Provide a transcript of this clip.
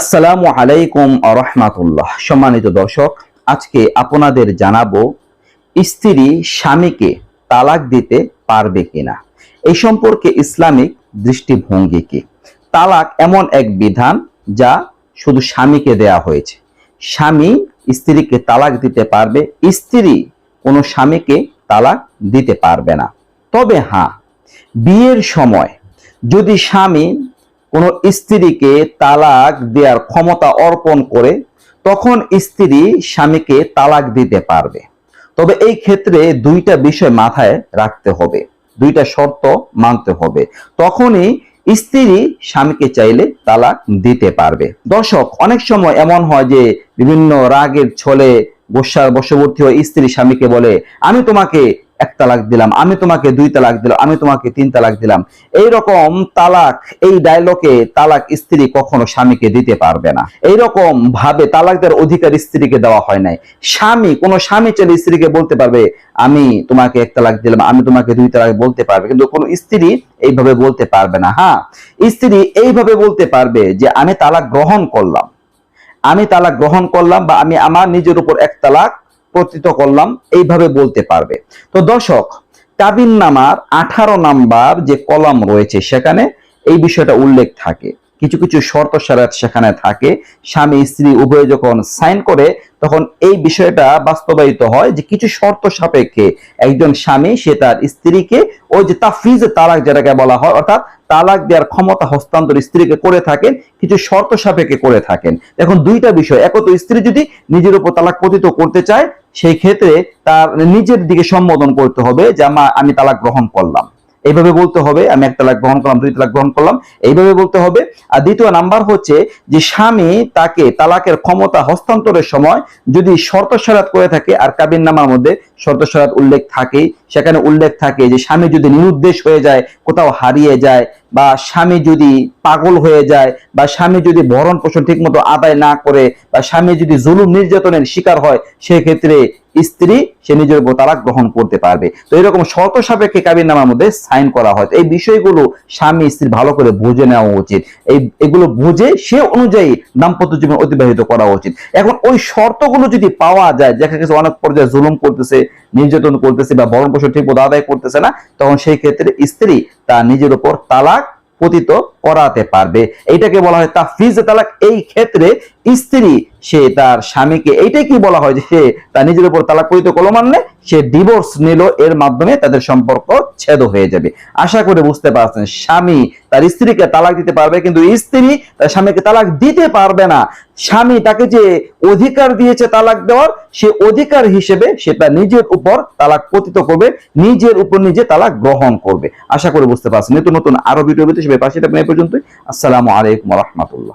আসসালামু আলাইকুম রহমাতুল্লাহ। সম্মানিত দর্শক, আজকে আপনাদের জানাব স্ত্রী স্বামীকে তালাক দিতে পারবে কিনা। এই সম্পর্কে ইসলামিক দৃষ্টিভঙ্গি কি? তালাক এমন এক বিধান যা শুধু স্বামীকে দেয়া হয়েছে। স্বামী স্ত্রীকে তালাক দিতে পারবে, স্ত্রী কোনো স্বামীকে তালাক দিতে পারবে না। তবে হ্যাঁ বিয়ের সময় যদি স্বামী কোনো স্ত্রীকে তালাক দেওয়ার ক্ষমতা অর্পণ করে, তখন স্ত্রী স্বামীকে তালাক দিতে পারবে। তবে এই ক্ষেত্রে দুইটা বিষয় মাথায় রাখতে হবে, দুইটা শর্ত মানতে হবে। তখনই স্ত্রী স্বামীকে চাইলে তালাক দিতে পারবে। দর্শক, অনেক সময় এমন হয় যে বিভিন্ন রাগের ছলে গোসার বশবর্তী হয়ে স্ত্রী স্বামীকে বলে, আমি তোমাকে এক তালাক দিলাম, আমি তোমাকে দুই তালাক দিলাম, আমি তোমাকে তিন তালাক দিলাম। এই রকম তালাক, এই ডায়লগে তালাক স্ত্রী কখনো স্বামীকে দিতে পারবে না। এই রকম ভাবে তালাক দেওয়ার অধিকার স্ত্রীকে দেওয়া হয় নাই। স্বামী, কোন স্বামী চাইলে স্ত্রীকে বলতে পারবে, আমি তোমাকে এক তালাক দিলাম, আমি তোমাকে দুই তালাক বলতে পারবে। কিন্তু কোনো স্ত্রী এইভাবে বলতে পারবে না। হ্যাঁ স্ত্রী এইভাবে বলতে পারবে যে, আমি তালাক গ্রহণ করলাম। আমি তালাক গ্রহণ করলাম বা আমি আমার নিজের উপর এক তালাক প্রতীত করলাম, এইভাবে বলতে পারবে। তো দর্শক কাবিন নামার আঠারো নাম্বার যে কলাম রয়েছে সেখানে এই বিষয়টা উল্লেখ থাকে। কিছু কিছু শর্ত সারাত সেখানে থাকে। স্বামী, স্ত্রী উভয়ে যখন সাইন করে, তখন এই বিষয়টা বাস্তবায়িত হয় যে কিছু শর্ত সাপেক্ষে একজন স্বামী, সে তার স্ত্রীকে ওই যে তাফিজ তালাক যেটাকে বলা হয়, অর্থাৎ তালাক দেওয়ার ক্ষমতা হস্তান্তর স্ত্রীকে করে থাকেন, কিছু শর্ত সাপেক্ষে করে থাকেন। এখন দুইটা বিষয়। একত স্ত্রী যদি নিজের উপর তালাক পতিত করতে চায় সেই ক্ষেত্রে তার নিজের দিকে সম্বোধন করতে হবে যে আমা তালাক গ্রহণ করলাম। এইভাবে বলতে হবে, আমি এক তালাক গ্রহণ করলাম, দুই তালাক গ্রহণ করলাম, এইভাবে বলতে হবে। আর দ্বিতীয় নাম্বার হচ্ছে যে স্বামী তাকে তালাকের ক্ষমতা হস্তান্তরের সময় যদি শর্ত সারাত করে থাকে, আর কাবিন নামার মধ্যে শর্ত সারাত উল্লেখ থাকে সেখানে উল্লেখ থাকে যে স্বামী যদি নিরুদ্দেশ হয়ে যায়, কোথাও হারিয়ে যায়, বা স্বামী যদি পাগল হয়ে যায়, বা স্বামী যদি ভরণ পোষণ ঠিক মতো আদায় না করে, বা স্বামী যদি জুলুম নির্যাতনের শিকার হয়, সেক্ষেত্রে স্ত্রী, সে নিজের তালাক গ্রহণ করতে পারবে। তো এরকম শর্ত সাপেক্ষে কাবির নামার মধ্যে সাইন করা হয়। এই বিষয়গুলো স্বামী স্ত্রী ভালো করে বুঝে নেওয়া উচিত। এই, এগুলো বুঝে সে অনুযায়ী দাম্পত্য জীবন অতিবাহিত করা উচিত। এখন ওই শর্তগুলো যদি পাওয়া যায়, দেখা গেছে অনেক পর্যায়ে জুলুম করতেছে, নির্যাতন করতেছে বা ভরণ পোষণ ঠিক মতো আদায় করতেছে না, তখন সেই ক্ষেত্রে স্ত্রী তার নিজের উপর তালাক পতিত করাতে পারবে। এইটাকে বলা হয় তাফিজ তালাক। এই ক্ষেত্রে স্ত্রী সে তার স্বামীকে, এইটাই কি বলা হয় যে সে তার নিজের উপর তালাক পতিত করল মানে সে ডিভোর্স নিল, এর মাধ্যমে তাদের সম্পর্ক ছেদ হয়ে যাবে। আশা করে বুঝতে পারছেন, স্বামী তার স্ত্রীকে তালাক দিতে পারবে, কিন্তু স্ত্রী তার স্বামীকে তালাক দিতে পারবে না। স্বামী তাকে যে অধিকার দিয়েছে তালাক দেওয়ার, সে অধিকার হিসেবে সে তার নিজের উপর তালাক পতিত করবে, নিজের উপর নিজে তালাক গ্রহণ করবে। আশা করে বুঝতে পারছেন নতুন নতুন আরও ভিডিও পেতে পাশে থাকবেন এই পর্যন্তই। আসসালামু আলাইকুম রহমতুল্লাহ।